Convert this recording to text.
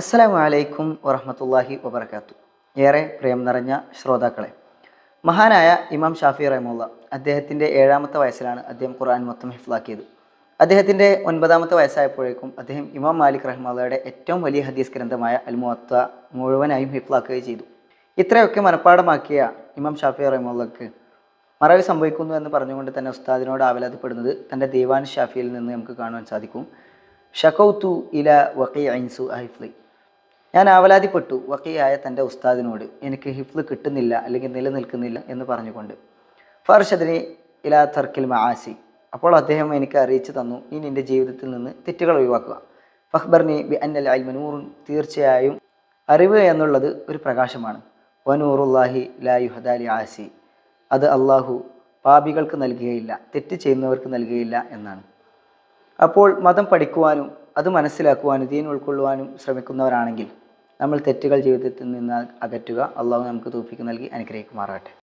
അസ്സലാമു അലൈക്കും വറഹമത്തല്ലാഹി വബർക്കാത്തു ഏറെ പ്രിയം നിറഞ്ഞ ശ്രോതാക്കളെ മഹാനായ ഇമാം ഷാഫി റഹമുല്ല അദ്ദേഹത്തിന്റെ ഏഴാമത്തെ വയസ്സിലാണ് അദ്ദേഹം ഖുർആൻ മൊത്തം ഹിഫ്ലാക്കിയത് അദ്ദേഹത്തിന്റെ ഒൻപതാമത്തെ വയസ്സായപ്പോഴേക്കും അദ്ദേഹം ഇമാം മാലിക് റഹ്മുള്ളയുടെ ഏറ്റവും വലിയ ഹദീസ് ഗ്രന്ഥമായ അൽമുഅത്ത മുഴുവനായും ഹിഫ്ലാക്കുകയും ചെയ്തു. ഇത്രയൊക്കെ മനഃപ്പാടമാക്കിയ ഇമാം ഷാഫി റഹമുല്ലക്ക് മറവി സംഭവിക്കുന്നു എന്ന് പറഞ്ഞുകൊണ്ട് തന്നെ ഉസ്താദിനോട് ആവലാതപ്പെടുന്നത് തന്റെ ദീവാൻ ഷാഫിയിൽ നിന്ന് നമുക്ക് കാണുവാൻ സാധിക്കും. ഷക്കൗത്തു ഇല വക്കി ഐൻസു ഹിഫ്ലി. ഞാൻ ആവലാതിപ്പെട്ടു. വക്കിയായ തന്റെ ഉസ്താദിനോട് എനിക്ക് ഹിഫ്ല് കിട്ടുന്നില്ല അല്ലെങ്കിൽ നിലനിൽക്കുന്നില്ല എന്ന് പറഞ്ഞുകൊണ്ട്. ഫർഷദിനെ ഇലാ തർക്കിൽ മആസി. അപ്പോൾ അദ്ദേഹം എനിക്ക് അറിയിച്ചു തന്നു നീ നിന്റെ ജീവിതത്തിൽ നിന്ന് തെറ്റുകൾ ഒഴിവാക്കുക. ഫഹ്ബർനി ബി അന്നൽ അൽമനൂറുൻ തീർച്ചയായും അറിവ് എന്നുള്ളത് ഒരു പ്രകാശമാണ്. വനൂറുല്ലാഹി ലാ യുഹദാലി ആസി. അത് അള്ളാഹു പാപികൾക്ക് നൽകുകയില്ല തെറ്റ് ചെയ്യുന്നവർക്ക് നൽകുകയില്ല എന്നാണ്. അപ്പോൾ മതം പഠിക്കുവാനും അത് മനസ്സിലാക്കുവാനും ദീൻ ഉൾക്കൊള്ളുവാനും ശ്രമിക്കുന്നവരാണെങ്കിൽ നമ്മൾ തെറ്റുകൾ ജീവിതത്തിൽ നിന്ന് അകറ്റുക. അള്ളാഹു നമുക്ക് തൂഫിക്ക് നൽകി അനുഗ്രഹിക്കുമാറാകട്ടെ.